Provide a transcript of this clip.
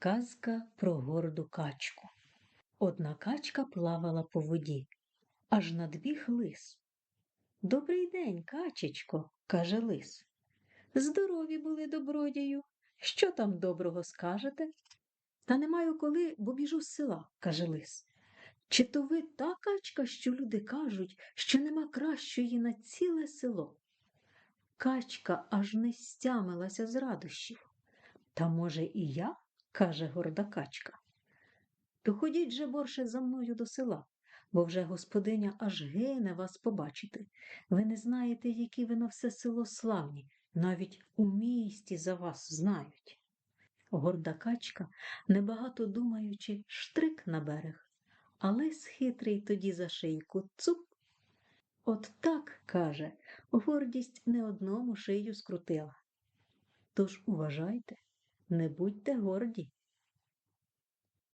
Казка про горду качку. Одна качка плавала по воді, аж надбіг лис. Добрий день, качечко, каже лис. Здорові були добродію. Що там доброго скажете? Та не маю коли, бо біжу з села, каже лис. Чи то ви та качка, що люди кажуть, що нема кращої на ціле село? Качка аж не стямилася з радощів. Та, може, і я, каже горда качка. То ходіть же борше за мною до села, бо вже господиня аж гине вас побачити. Ви не знаєте, які ви на все село славні, навіть у місті за вас знають. Горда качка, небагато думаючи, штрик на берег, а лис хитрий тоді за шийку цуп. От так, каже, гордість не одному шию скрутила. Тож уважайте, не будьте горді,